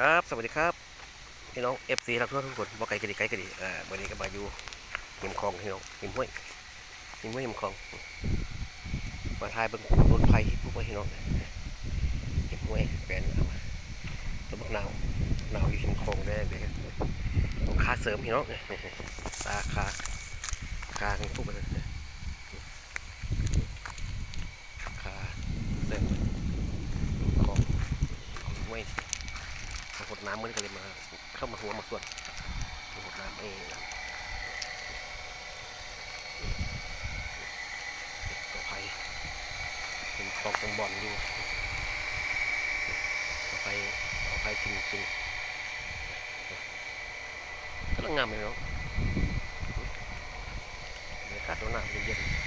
ครับ สวัสดีครับพี่น้องเอฟซีรักทั่วทุกคนบ่ไกลกันดีไกลกันดีอ่าวันนี้ก็มาอยู่หิมคลองพี่น้องหิมห้วยหิมห้วยหิมคลองมาทายบิ่งรถไฟพวกพี่น้องหิมห้วยแฟนเอามาตัวบักนาวหนาวอยู่หิมคลองได้เลยต้องค่าเสริมพี่น้องตาคาคาทุกคนเลยคาเสริมของของห้วย น้ำมันก็เลยมา เข้ามาหัวมาส่วนหดน้ำเองต่อไปเป็นคลองตรงบ่อนอยู่ต่อไปต่อไปชิงชิงก็ต้องงามเลยเนาะบรรยากาศหนาวๆเย็นๆ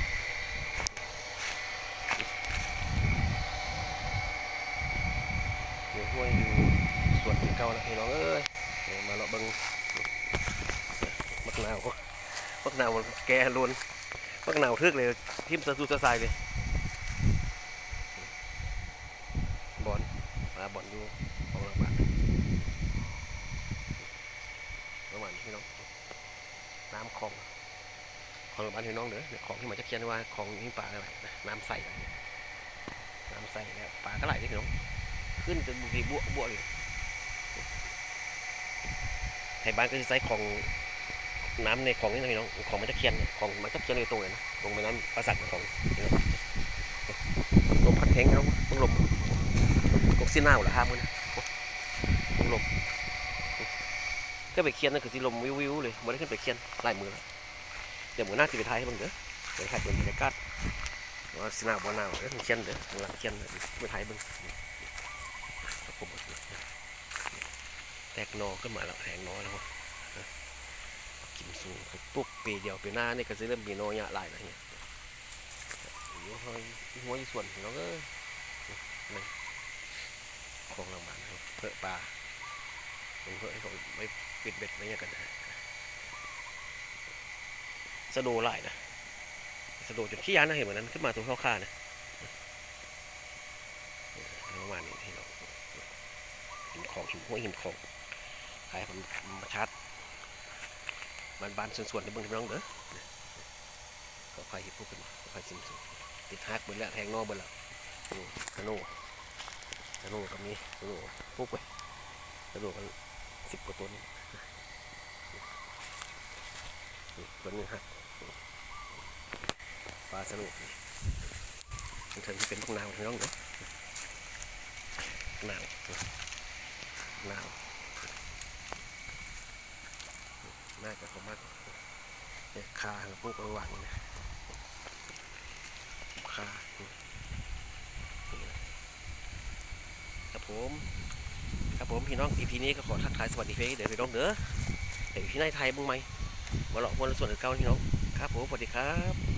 อยู่ห้วยอยู่ วนที่เก่านะพี่น้องเอ้ยมาเลาะบิ่งมักนาวมักนาวแก่ล้วนมักนาวทึกเลยทิมสะสุสะสายเลยบอนปลาบอนอยู่ของหลังบ้านประมาณนี้พี่น้องน้ำคลองของหลังบ้านพี่น้องเด้อเนี่ยของที่มันจะเขียนว่าของนี่ปลาอะไรนะน้ำใสอะไรเนี่ยน้ำใสแล้วปลาก็ไหลนี่พี่น้องขึ้นจนบางทีบวบวเลยไท ยบ้านก็จะใช้ของน้ำในของนี่นะพี่น้องของมันจะเคียนของมันจะเคียนในตรงเลยนะตรงไปน้ำประสาทของลมพัดแข็งพี่น้องมึงลมกกซีหน้าหรอห้ามือนะมึงลมก็ไปเคียนนั่นคือสีลมวิววิวเลยม่ได้ขึ้นไปเคียนไล่มือแล้วเดี๋ยวมือหน้าสิไปไทยให้มึงเด้อไปถ่ายบนบรรยากาศว่าสีหน้าบ่หน้าเด้อเคียนเด้อหลังเคียนไปถ่ายบึงครับผม แตกนอขึ้นมาแล้วแหงหนอแล้วกินสูงปุ๊บปีเดียวปีหน้านี่ก็จะเริ่มมีโนยะหลายนะเนี่ยอยู่ห้อยหัวส่วนเราก็นั่นของเรามานะครับเพื่อปลาเป็นเพื่อให้เขาไม่ปิดเบ็ดไม่ยังกันนะสะโดหลายนะสะโดจนขี้ยานนะเห็นเหมือนนั้นขึ้นมาตรงข้อค่านะประมาณนี้ที่เราหินของหินห้วหินของ ใครผมมาชาร์จบานบานๆส่วนๆในเบื้องที่น้องเด้อก็ค่อยพูดกันมาค่อยซิมสูติดฮักเบิ่แล้วแทงนอเบิ่แล้วกระโน่กระโน่ก็มีกระโน่ปุ๊บไปกระโน่กันสิบกว่าตัวนี่ตัวนึงฮักปลาสนุกมันถึงที่เป็นพวกนาวที่น้องเด้อนาวนาว น่าจะประมาณเนี่ยคาพวกระหว่างนี่นะคาครับผมครับผมพี่น้องอีพีนี้ก็ขอทักทายสวัสดีเพื่อนเดี๋ยวพี่น้องเด้อเดี๋ยวพี่นายไทยบ้างไหมมาหลอกวนส่วนเก่าพี่น้องครับผมสวัสดีครับ